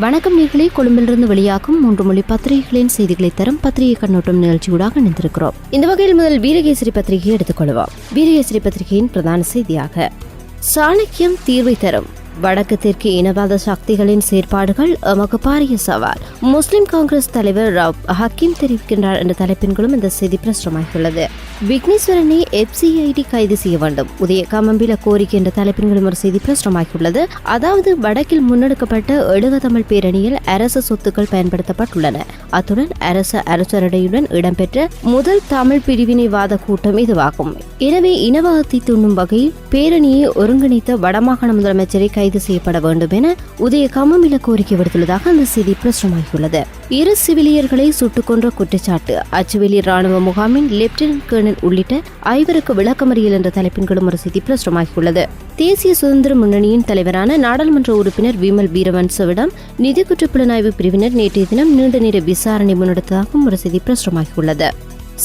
வணக்கம் நீர்களே கொழும்பிலிருந்து வெளியாகும் மூன்று மொழி பத்திரிகைகளின் செய்திகளை தரும் பத்திரிகை கண்ணோட்டம் நிகழ்ச்சியூடாக இணைந்திருக்கிறோம். இந்த வகையில் முதல் வீரகேசரி பத்திரிகையை எடுத்துக்கொள்வோம் வீரகேசரி பத்திரிகையின் பிரதான செய்தியாக சாணக்கியம் தீர்வை தரும். வடக்கு தெற்கு இனவாத சக்திகளின் செயற்பாடுகள் எமக்கு பாரிய சவால். முஸ்லிம் காங்கிரஸ் தலைவர் ரவ் ஹக்கீம் தெரிவிக்கின்றார் என்ற தலைப்பின்களும் இந்த செய்தி பிரசுரமாகியுள்ளது. விக்னேஸ்வரனை எஃப்சிஐடி கைது செய்ய வேண்டும். உதய கமம்பில கோரிக்கை என்ற தலைப்பின்களும் ஒரு செய்தி பிரசுரமாகியுள்ளது. அதாவது வடக்கில் முன்னெடுக்கப்பட்ட எழுக தமிழ் பேரணியில் அரசு சொத்துக்கள் பயன்படுத்தப்பட்டுள்ளன. அத்துடன் அரச அரசரடையுடன் இடம்பெற்ற முதல் தமிழ் பிரிவினைவாத கூட்டம் இதுவாகும். எனவே இனவாதத்தை தூண்டும் வகையில் பேரணியை ஒருங்கிணைத்த வடமாகாண முதலமைச்சரை கைது செய்யப்பட வேண்டும் என உதய கமமில கோரிக்கை விடுத்துள்ளதாக அந்த செய்தி பிரசுரமாகியுள்ளது. இரு சிவிலியர்களை சுட்டுக் கொன்ற குற்றச்சாட்டு அச்சுவேலி ராணுவ முகாமின் லெப்டினன்ட் கர்னல் உள்ளிட்ட ஐவருக்கு விளக்கமறியல் என்ற தலைப்பின்களும் ஒரு செய்தி பிரசுரமாகியுள்ளது. தேசிய சுதந்திர முன்னணியின் தலைவரான நாடாளுமன்ற உறுப்பினர் விமல் வீரவன்சவிடம் நிதி குற்றப்புலனாய்வு பிரிவினர் நேற்றைய தினம் நீண்ட நேர விசாரணை முன்னெடுத்ததாகவும் ஒரு செய்தி பிரசுரமாகியுள்ளது.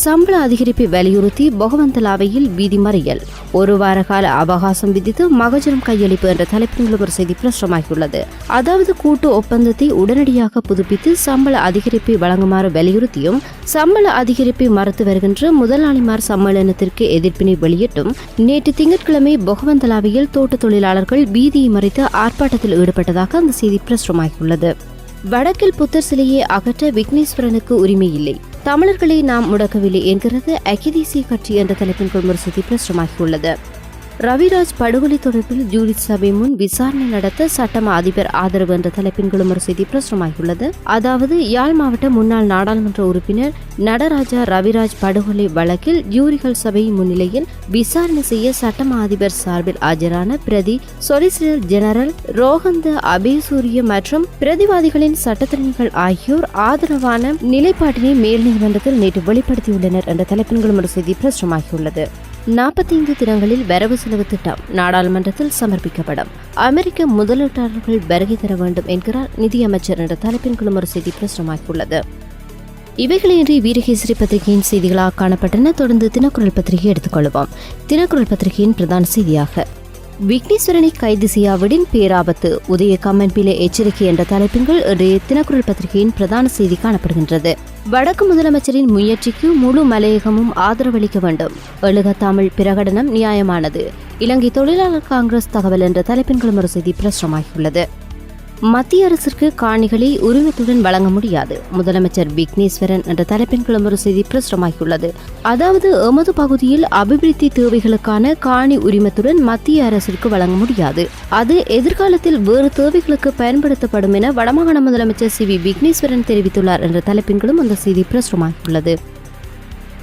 சம்பள அதிகரிப்பை வலியுறுத்தி பகவந்தலாவையில் வீதி மறியல். ஒரு வார கால அவகாசம் விதித்து மகஜனம் கையளிப்பு என்ற தலைப்பில் ஒரு செய்தி பிரசுரமாகியுள்ளது. அதாவது கூட்டு ஒப்பந்தத்தை உடனடியாக புதுப்பித்து சம்பள அதிகரிப்பை வழங்குமாறு வலியுறுத்தியும் சம்பள அதிகரிப்பை மறுத்து வருகின்ற முதலாளிமார் சம்மேளனத்திற்கு எதிர்ப்பினை வெளியிட்டும் நேற்று திங்கட்கிழமை பகவந்தலாவையில் தோட்ட தொழிலாளர்கள் வீதியை மறைத்து ஆர்ப்பாட்டத்தில் ஈடுபட்டதாக அந்த செய்தி பிரசுரமாகியுள்ளது. வடக்கில் புத்தர் சிலையை அகற்ற விக்னேஸ்வரனுக்கு உரிமை இல்லை. தமிழர்களை நாம் முடக்கவில்லை என்கிறது அகிதேசிய கட்சி என்ற தலைப்பின் குழுமரசதி பிரசுரமாகியுள்ளது. ரவிராஜ் படுகொலை தொடர்பில் ஜூரிட் சபை முன் விசாரணை நடத்த சட்டம அதிபர் ஆதரவு என்ற தலைப்பின் குழுமர் செய்தி பிரசுரமாகியுள்ளது. அதாவது யாழ் மாவட்ட முன்னாள் நாடாளுமன்ற உறுப்பினர் நடராஜா ரவிராஜ் படுகொலை வழக்கில் ஜூரிகள் சபை முன்னிலையில் விசாரணை செய்ய சட்டம அதிபர் சார்பில் ஆஜரான பிரதி சொலிசிட்டர் ஜெனரல் ரோஹந்த அபேசூரிய மற்றும் பிரதிவாதிகளின் சட்டத்திறனிகள் ஆகியோர் ஆதரவான நிலைப்பாட்டினை மேல் நீதிமன்றத்தில் நேற்று வெளிப்படுத்தியுள்ளனர் என்ற தலைப்பின் குழுமர் செய்தி பிரசுரமாகியுள்ளது. நாற்பத்தைந்து தினங்களில் வரவு செலவு திட்டம் நாடாளுமன்றத்தில் சமர்ப்பிக்கப்படும். அமெரிக்க முதலீட்டாளர்கள் வருகை தர வேண்டும் என்கிறார் நிதியமைச்சர் என்ற தலைப்பின் குழுமொரு செய்தி பிரசுரமாகியுள்ளது. இவைகளின்றி வீரகேசரி பத்திரிகையின் செய்திகளாக காணப்பட்டன. தொடர்ந்து தினக்குரல் பத்திரிகை எடுத்துக்கொள்வோம். தினக்குரல் பத்திரிகையின் பிரதான செய்தியாக விக்னேஸ்வரனை கைது செய்யாவிடின் பேராபத்து. உதய கம்மன்பிலே எச்சரிக்கை என்ற தலைப்பின்கள் இன்றைய தினக்குரல் பத்திரிகையின் பிரதான செய்தி காணப்படுகின்றது. வடக்கு முதலமைச்சரின் முயற்சிக்கு முழு மலையகமும் ஆதரவளிக்க வேண்டும். எழுக தமிழ் பிரகடனம் நியாயமானது. இலங்கை தொழிலாளர் காங்கிரஸ் தகவல் என்ற தலைப்பின்களும் ஒரு செய்தி பிரசுரமாகியுள்ளது. மத்திய அரசிற்கு காணிகளை உரிமத்துடன் வழங்க முடியாது. முதலமைச்சர் விக்னேஸ்வரன் என்ற தலைப்பின் கிளம்புற செய்தி பிரசுரமாகியுள்ளது. அதாவது எமது பகுதியில் அபிவிருத்தி தேவைகளுக்கான காணி உரிமத்துடன் மத்திய அரசிற்கு வழங்க முடியாது. அது எதிர்காலத்தில் வேறு தேவைகளுக்கு பயன்படுத்தப்படும் என வடமாகாண முதலமைச்சர் சி வி விக்னேஸ்வரன் தெரிவித்துள்ளார் என்ற தலைப்பின்களும் அந்த செய்தி பிரசுரமாகியுள்ளது.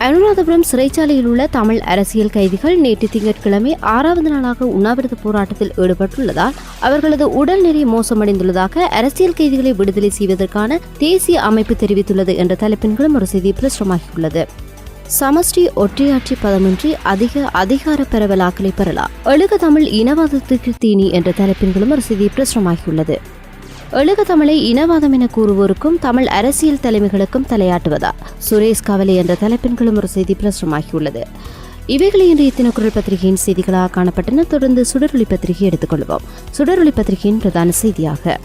அனுராதபுரம் சிறைச்சாலையில் உள்ள தமிழ் அரசியல் கைதிகள் நேற்று திங்கட்கிழமை ஆறாவது நாளாக உண்ணாவிரத போராட்டத்தில் ஈடுபட்டுள்ளதால் அவர்களது உடல்நிலை மோசமடைந்துள்ளதாக அரசியல் கைதிகளை விடுதலை செய்வதற்கான தேசிய அமைப்பு தெரிவித்துள்ளது என்ற தலைப்பின்களும் ஒரு செய்தி பிரசுரமாகியுள்ளது. சமஷ்டி ஒற்றையாட்சி பதமின்றி அதிக அதிகார பரவலாக்கலை பெறலாம். எழுக தமிழ் இனவாதத்துக்கு தீனி என்ற தலைப்பின்களும் ஒரு செய்தி பிரசுரமாகியுள்ளது. எழுக தமிழை இனவாதம் என கூறுவோருக்கும் தமிழ் அரசியல் தலைமைகளுக்கும் தலையாட்டுவதா? சுரேஷ் கவலை என்ற தலைப்பின்களும் ஒரு செய்தி பிரசுரமாகியுள்ளது. இவைகளை இன்றைய தினக்குரல் பத்திரிகையின் செய்திகளாக காணப்பட்டன. தொடர்ந்து சுடரொளி பத்திரிகை எடுத்துக்கொள்வோம். சுடரொளி பத்திரிகையின் பிரதான செய்தியாக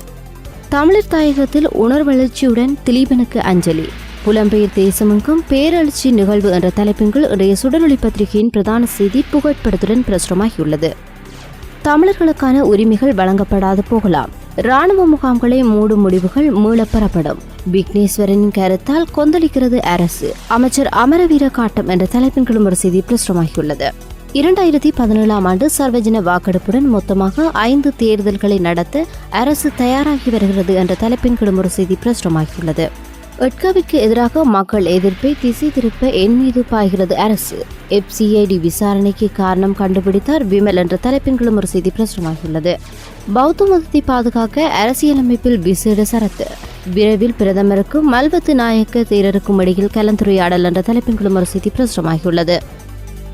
தமிழர் தாயகத்தில் உணர்வளர்ச்சியுடன் திலீபனுக்கு அஞ்சலி. புலம்பெயர் தேசமெங்கும் பேரழிச்சி நிகழ்வு என்ற தலைப்பின்கள் இன்றைய சுடரொளி பத்திரிகையின் பிரதான செய்தி புகைப்படத்துடன் பிரசுரமாகியுள்ளது. தமிழர்களுக்கான உரிமைகள் வழங்கப்படாது போகலாம். ராணுவ முகாம்களை மூடும் முடிவுகள் மீளப்பெறப்படும். விக்னேஸ்வரனின் கருத்தால் கொந்தளிக்கிறது அரசு. அமைச்சர் அமரவீர காட்டம் என்ற தலைப்பின் ஒரு செய்தி பிரசுரமாகியுள்ளது. இரண்டாயிரத்தி பதினேழாம் ஆண்டு சர்வஜன வாக்கெடுப்புடன் மொத்தமாக ஐந்து தேர்தல்களை நடத்த அரசு தயாராகி வருகிறது என்ற தலைப்பின் ஒரு செய்தி பிரசுரமாகியுள்ளது. எட்காவிற்கு எதிராக மக்கள் எதிர்ப்பை திசை திருப்ப என் மீது பாய்கிறது அரசு. எஃப்சிஐடி விசாரணைக்கு காரணம் கண்டுபிடித்தார் விமல் என்ற தலைப்பின் ஒரு செய்தி பிரசுரமாகியுள்ளது. பௌத்த மதத்தை பாதுகாக்க அரசியலமைப்பில் விசேட சரத்து. விரைவில் பிரதமருக்கும் மல்வத்து நாயக்க தேரருக்கும் இடையில் கலந்துரையாடல் என்ற தலைப்பின் ஒரு செய்தி பிரசுரமாகியுள்ளது.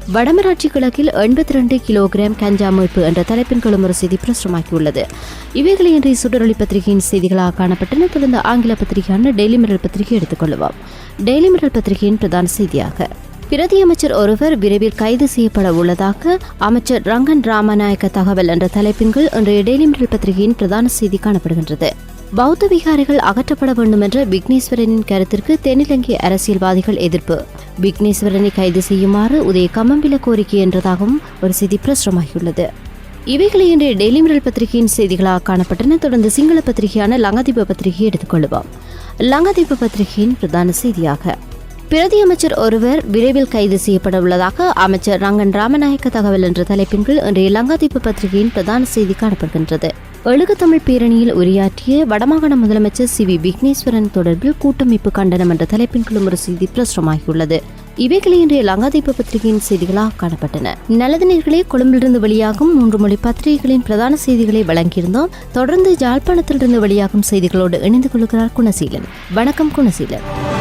வடமராட்சி கிழக்கில் எண்பத்தி ரெண்டு கிலோகிராம் கஞ்சா மீட்பு என்ற தலைப்பின் ஒரு செய்தி பிரசுரமாக்கியுள்ளது இவைகளை இன்றைய சுடரொளி பத்திரிகையின் செய்திகளாக காணப்பட்டன. தொடர்ந்து ஆங்கில பத்திரிகையான டெய்லி மிரல் பத்திரிகை எடுத்துக்கொள்வோம். டெய்லி மிரல் பத்திரிகையின் பிரதான செய்தியாக பிரதி அமைச்சர் ஒருவர் விரைவில் கைது செய்யப்பட உள்ளதாக அமைச்சர் ரங்கன் ராமநாயக்க தகவல் என்ற தலைப்பின்கள் இன்றைய டெய்லி மிரல் பத்திரிகையின் பிரதான செய்தி காணப்படுகின்றது. பௌத்த விகாரிகள் அகற்றப்பட வேண்டும் என்ற விக்னேஸ்வரனின் கருத்திற்கு தென்னிலங்கை அரசியல்வாதிகள் எதிர்ப்பு. விக்னேஸ்வரனை கைது செய்யுமாறு உதய கமம்பில கோரிக்கை என்றதாகவும் ஒரு செய்தி பிரசுரமாகியுள்ளது. இவைகளை இன்றைய டெய்லி மிரல் பத்திரிகையின் செய்திகளாக காணப்பட்டன. தொடர்ந்து சிங்கள பத்திரிகையான லங்கதீப பத்திரிகையை எடுத்துக்கொள்வோம். லங்கதீப பத்திரிகையின் பிரதான செய்தியாக பிரதி அமைச்சர் ஒருவர் விரைவில் கைது செய்யப்பட உள்ளதாக அமைச்சர் ரங்கன் ராமநாயக்க தகவல் என்ற தலைப்பின் கீழ் இன்றைய லங்காதீப பத்திரிகையின் பிரதான செய்தி காணப்படுகின்றது. எழுக தமிழ் பேரணியில் உரையாற்றிய வடமாகாண முதலமைச்சர் சி வி விக்னேஸ்வரன் தொடர்பில் கூட்டமைப்பு கண்டனம் என்ற தலைப்பின் கீழும் ஒரு செய்தி பிரசுரமாகியுள்ளது. இவைகளை இன்றைய லங்காதீப பத்திரிகையின் செய்திகளாக காணப்பட்டன. நல்லது நேர்களே கொழும்பிலிருந்து வெளியாகும் மூன்று மொழி பத்திரிகைகளின் பிரதான செய்திகளை வழங்கியிருந்தோம். தொடர்ந்து ஜாழ்ப்பாணத்திலிருந்து வெளியாகும் செய்திகளோடு இணைந்து கொள்கிறார் குணசீலன். வணக்கம் குணசீலன்.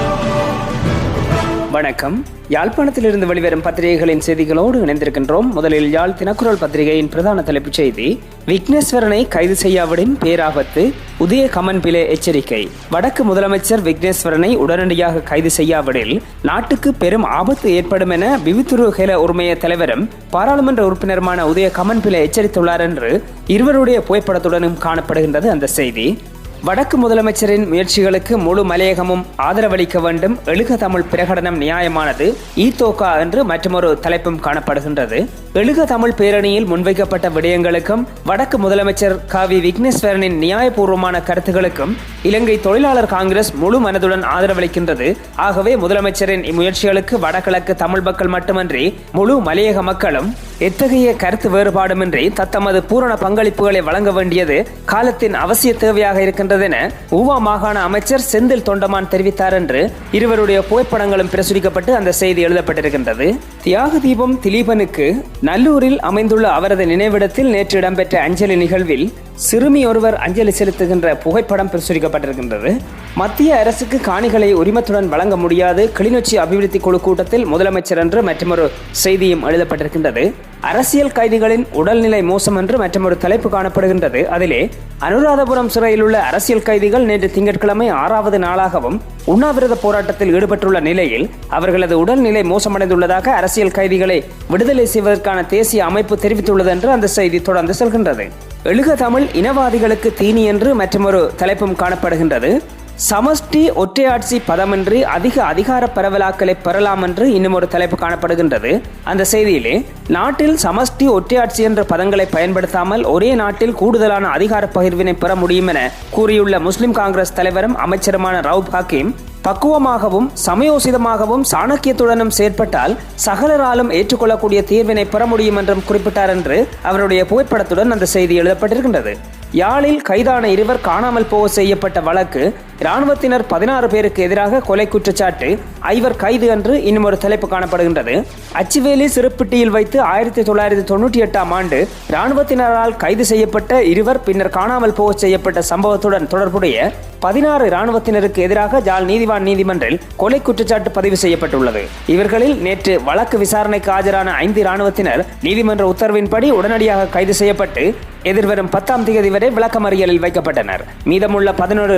வணக்கம். யாழ்ப்பாணத்திலிருந்து வெளிவரும் பத்திரிகைகளின் செய்திகளோடு இணைந்திருக்கின்றோம். முதலில் யாழ் தினக்குரல் பத்திரிகையின் பிரதான தலைப்புச் செய்தி விக்னேஸ்வரனை கைது செய்யாவிடின் பேராபத்து உதய கமன்பிலே எச்சரிக்கை. வடக்கு முதலமைச்சர் விக்னேஸ்வரனை உடனடியாக கைது செய்யாவிடில் நாட்டுக்கு பெரும் ஆபத்து ஏற்படும் என விவித்துரு ஹெல உரிமைய தலைவரும் பாராளுமன்ற உறுப்பினருமான உதய கமன்பிலே எச்சரித்துள்ளார் என்று இருவருடைய புகைப்படத்துடனும் காணப்படுகின்றது அந்த செய்தி. வடக்கு முதலமைச்சரின் முயற்சிகளுக்கு முழு மலையகமும் ஆதரவளிக்க வேண்டும். எழுக தமிழ் பிரகடனம் நியாயமானது. ஈத்தோகா என்று மற்றொரு தலைப்பும் காணப்படுகின்றது. எழுக தமிழ் பேரணியில் முன்வைக்கப்பட்ட விடயங்களுக்கும் வடக்கு முதலமைச்சர் காவி விக்னேஸ்வரனின் நியாயபூர்வமான கருத்துகளுக்கும் இலங்கை தொழிலாளர் காங்கிரஸ் முழு மனதுடன் ஆதரவளிக்கின்றது. ஆகவே முதலமைச்சரின் இம்முயற்சிகளுக்கு வடகிழக்கு தமிழ் மக்கள் மட்டுமன்றி முழு மலையக மக்களும் எத்தகைய கருத்து வேறுபாடுமின்றி தத்தமது பூரண பங்களிப்புகளை வழங்க வேண்டியது காலத்தின் அவசிய தேவையாக இருக்கின்றது என ஊவா மாகாண அமைச்சர் செந்தில் தொண்டமான் தெரிவித்தார் என்று இருவருடைய புகைப்படங்களும் பிரசுரிக்கப்பட்டு அந்த செய்தி எழுதப்பட்டிருக்கின்றது. தியாக தீபம் திலீபனுக்கு நல்லூரில் அமைந்துள்ள அவரது நினைவிடத்தில் நேற்று இடம்பெற்ற அஞ்சலி நிகழ்வில் சிறுமி ஒருவர் அஞ்சலி செலுத்துகின்ற புகைப்படம் பிரசுரிக்கப்பட்டிருக்கின்றது. மத்திய அரசுக்கு காணிகளை உரிமத்துடன் வழங்க முடியாது. கிளிநொச்சி அபிவிருத்தி குழு கூட்டத்தில் முதலமைச்சர் என்று மற்றொரு செய்தியும் எழுதப்பட்டிருக்கின்றது. அரசியல் கைதிகளின் உடல்நிலை மோசம் என்று மற்றொரு தலைப்பு காணப்படுகின்றது. அதிலே அனுராதபுரம் சிறையில் உள்ள அரசியல் கைதிகள் நேற்று திங்கட்கிழமை ஆறாவது நாளாகவும் உண்ணாவிரத போராட்டத்தில் ஈடுபட்டுள்ள நிலையில் அவர்களது உடல்நிலை மோசமடைந்துள்ளதாக அரசியல் கைதிகளை விடுதலை செய்வதற்கான தேசிய அமைப்பு தெரிவித்துள்ளது என்று அந்த செய்தி தொடர்ந்து செல்கின்றது. எழுக தமிழ் இனவாதிகளுக்கு தீனி என்று மற்றொரு தலைப்பும் காணப்படுகின்றது. சமஷ்டி ஒற்றையாட்சி பதமின்றி அதிக அதிகார பரவலாக்கலை பெறலாம் என்று இன்னும் ஒரு தலைப்பு காணப்படுகின்றது. அந்த செய்தியிலே நாட்டில் சமஷ்டி ஒற்றையாட்சி என்ற பதங்களை பயன்படுத்தாமல் ஒரே நாட்டில் கூடுதலான அதிகார பகிர்வினை பெற முடியும் என கூறியுள்ள முஸ்லிம் காங்கிரஸ் தலைவரும் அமைச்சருமான ரவுப் ஹக்கீம் பக்குவமாகவும் சமயோசிதமாகவும் சாணக்கியத்துடனும் செயற்பட்டால் சகலராலும் ஏற்றுக்கொள்ளக்கூடிய தீர்வினை பெற முடியும் என்றும் குறிப்பிட்டார் என்று அவருடைய புகைப்படத்துடன் அந்த செய்தி எழுதப்பட்டிருக்கின்றது. யாழில் கைதான இருவர் காணாமல் போக செய்யப்பட்ட வழக்கு இராணுவத்தினர் பதினாறு பேருக்கு எதிராக கொலை குற்றச்சாட்டு ஐவர் கைது என்று இன்னும் ஒரு தலைப்பு காணப்படுகின்றது. அச்சுவேலி சிறுப்பிட்டியில் வைத்து ஆயிரத்தி தொள்ளாயிரத்தி தொண்ணூற்றி எட்டாம் ஆண்டு இராணுவத்தினரால் கைது செய்யப்பட்ட இருவர் பின்னர் காணாமல் போக செய்யப்பட்ட சம்பவத்துடன் தொடர்புடைய பதினாறு இராணுவத்தினருக்கு எதிராக ஜால் நீதிவான் நீதிமன்றில் கொலை குற்றச்சாட்டு பதிவு செய்யப்பட்டுள்ளது. இவர்களில் நேற்று வழக்கு விசாரணைக்கு ஆஜரான ஐந்து இராணுவத்தினர் நீதிமன்ற உத்தரவின்படி உடனடியாக கைது செய்யப்பட்டு எதிர்வரும் பத்தாம் தேதி வரை விளக்கமறியலில் வைக்கப்பட்டனர். மீதமுள்ள பதினோரு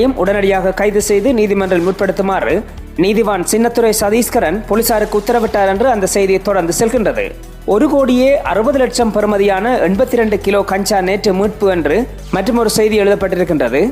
இருவரையும் உடனடியாக கைது செய்து நீதிமன்றில் முற்படுத்துமாறு நீதிவான் சின்னத்துறை சதீஸ்கரன் போலீசாருக்கு உத்தரவிட்டார் என்று அந்த செய்தி தொடர்ந்து செல்கின்றது. ஒரு கோடியே அறுபது லட்சம் பெறுமதியான எண்பத்தி இரண்டு கிலோ கஞ்சா நேற்று மீட்பு என்று மற்றும் ஒரு செய்தி எழுதப்பட்டிருக்கின்றது.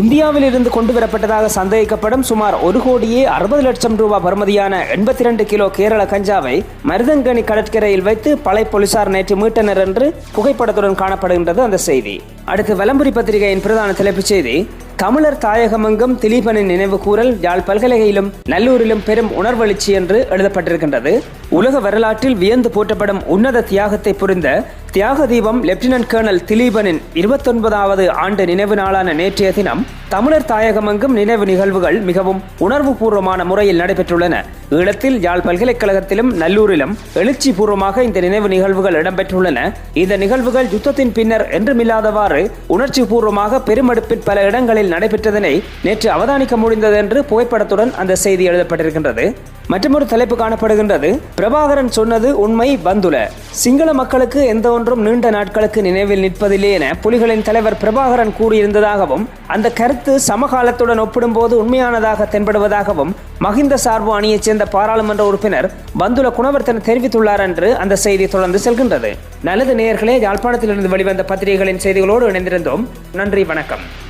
இந்தியாவில் இருந்து கொண்டு வரப்பட்டதாக சந்தேகிக்கப்படும் சுமார் ஒரு கோடியே அறுபது லட்சம் ரூபாய் பெறுமதியான எண்பத்தி இரண்டு கிலோ கேரள கஞ்சாவை மருதங்கனி கடற்கரையில் வைத்து பழைய போலீசார் நேற்று மீட்டனர் என்று புகைப்படத்துடன் காணப்படுகின்றது அந்த செய்தி. அடுத்து வலம்புரி பத்திரிகையின் பிரதான தலைப்புச் செய்தி. தமிழர் தாயகமங்கம் திலீபனின் நினைவு கூறல் யாழ் பல்கலையிலும் நல்லூரிலும் பெரும் உணர்வெழுச்சி என்று எழுதப்பட்டிருக்கின்றது. உலக வரலாற்றில் வியந்து போற்றப்படும் உன்னத தியாகத்தை புரிந்த தியாக தீபம் லெப்டினன்ட் கர்னல் திலீபனின் இருபத்தொன்பதாவது ஆண்டு நினைவு நாளான நேற்றைய தினம் தமிழர் தாயகமெங்கும் நினைவு நிகழ்வுகள் மிகவும் உணர்வுபூர்வமான முறையில் நடைபெற்றுள்ளன. ஈழத்தில் யாழ் பல்கலைக்கழகத்திலும் நல்லூரிலும் எழுச்சி பூர்வமாக இந்த நினைவு நிகழ்வுகள் இடம்பெற்றுள்ளன. இந்த நிகழ்வுகள் யுத்தத்தின் பின்னர் என்றுமில்லாதவாறு உணர்ச்சி பூர்வமாக பெருமெடுப்பில் பல இடங்களில் நடைபெற்றதனை நேற்று அவதானிக்க முடிந்தது என்று புகைப்படத்துடன் அந்த செய்தி எழுதப்பட்டிருக்கின்றது. மற்றொரு தலைப்பு காணப்படுகின்றது. பிரபாகரன் சொன்னது உண்மை பந்துல சிங்கள மக்களுக்கு எந்த ஒன்றும் நீண்ட நாட்களுக்கு நினைவில் நிற்பதில்லை என புலிகளின் தலைவர் பிரபாகரன் கூறியிருந்ததாகவும் அந்த கருத்து சமகாலத்துடன் ஒப்பிடும்போது உண்மையானதாக தென்படுவதாகவும் மகிந்த சார்பு அணியைச் சேர்ந்த பாராளுமன்ற உறுப்பினர் பந்துல குணவர்த்தன் தெரிவித்துள்ளார் என்று அந்த செய்தி தொடர்ந்து செல்கின்றது. நல்லது நேயர்களே யாழ்ப்பாணத்திலிருந்து வெளிவந்த பத்திரிகைகளின் செய்திகளோடு இணைந்திருந்தோம். நன்றி வணக்கம்.